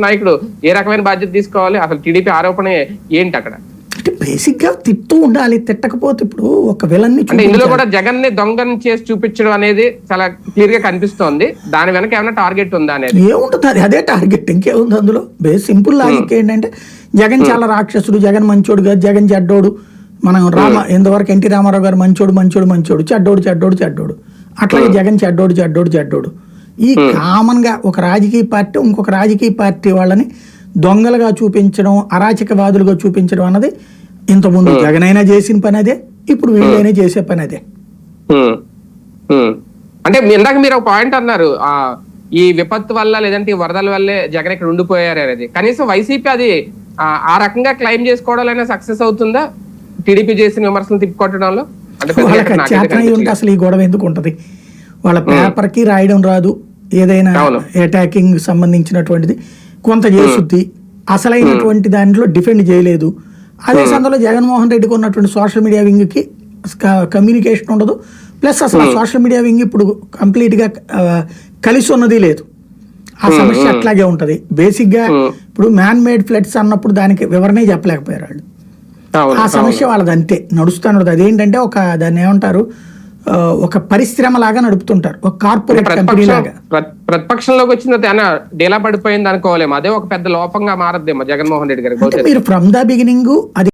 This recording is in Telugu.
నాయకుడు ఏ రకమైన బాధ్యత తీసుకోవాలి? అసలు టీడీపీ ఆరోపణ ఏంటి అక్కడ? అంటే బేసిక్గా తిడుతూ ఉండాలి తిట్టకపోతే ఇప్పుడు ఒక అంటే ఇందులో కూడా జగన్ని దొంగని చేసి చూపించడం అనేది చాలా క్లియర్గా కనిపిస్తోంది. దాని వెనక ఏమైనా టార్గెట్ ఉందా అనేది? ఏముంటుంది? అది అదే టార్గెట్ ఇంకేముంది అందులో? బేస్ సింపుల్ లాజిక్ ఏంటంటే జగన్ చాలా రాక్షసుడు జగన్ మంచోడు కాదు జగన్ చెడ్డోడు. మనం రామ ఇంతవరకు ఎన్టీ రామారావు గారు మంచోడు మంచోడు మంచోడు చెడ్డోడు చెడ్డోడు చెడ్డోడు. అట్లాగే జగన్ చెడ్డోడు చెడ్డోడు చెడ్డోడు. ఈ కామన్గా ఒక రాజకీయ పార్టీ ఇంకొక రాజకీయ పార్టీ వాళ్ళని దొంగలుగా చూపించడం అరాచకవాదులుగా చూపించడం అన్నది ఇంతకుముందు జగన్ అయినా చేసిన పని అదే ఇప్పుడు వీళ్ళైనా చేసే పని అదే. అంటే ఇందాక మీరు ఒక పాయింట్ అన్నారు ఆ ఈ విపత్తు వల్ల లేదంటే ఈ వరదల వల్లే జగన్ ఇక్కడ ఉండిపోయారు అనేది. కనీసం వైసీపీ అది ఆ, రకంగా క్లెయిమ్ చేసుకోవడంలో సక్సెస్ అవుతుందా? టీడీపీ చేసిన విమర్శలు తిప్పుకొట్టడంలో? అంటే. అసలు ఈ గొడవ ఎందుకు ఉంటది వాళ్ళ పేపర్కి రాయడం రాదు ఏదైనా. అటాకింగ్ సంబంధించినటువంటిది కొంత చేస్తుంది అసలైనటువంటి దాంట్లో డిఫెండ్ చేయలేదు. అదే సందర్భంలో జగన్మోహన్ రెడ్డికి ఉన్నటువంటి సోషల్ మీడియా వింగ్కి కమ్యూనికేషన్ ఉండదు. ప్లస్ అసలు సోషల్ మీడియా వింగ్ ఇప్పుడు కంప్లీట్గా కలిసి ఉన్నది లేదు. ఆ సమస్య అట్లాగే ఉంటది. బేసిక్గా ఇప్పుడు మ్యాన్ మేడ్ ఫ్లడ్స్ అన్నప్పుడు దానికి వివరణే చెప్పలేకపోయారు వాళ్ళు. ఆ సమస్య వాళ్ళది అంతే నడుస్తాను అదేంటంటే ఒక దాన్ని ఏమంటారు? ఒక పరిశ్రమ లాగా నడుపుతుంటారు. ఒక కార్పొరేట్ కంపెనీ ప్రతిపక్షం లాగా. ప్ర- ప్రతిపక్షంలోకి వచ్చిన డేలా పడిపోయింది అనుకోలేము అదే ఒక పెద్ద లోపంగా మారద్దేమో జగన్మోహన్ రెడ్డి బహుశా మీరు ఫ్రమ్ ద బిగినింగ్ అది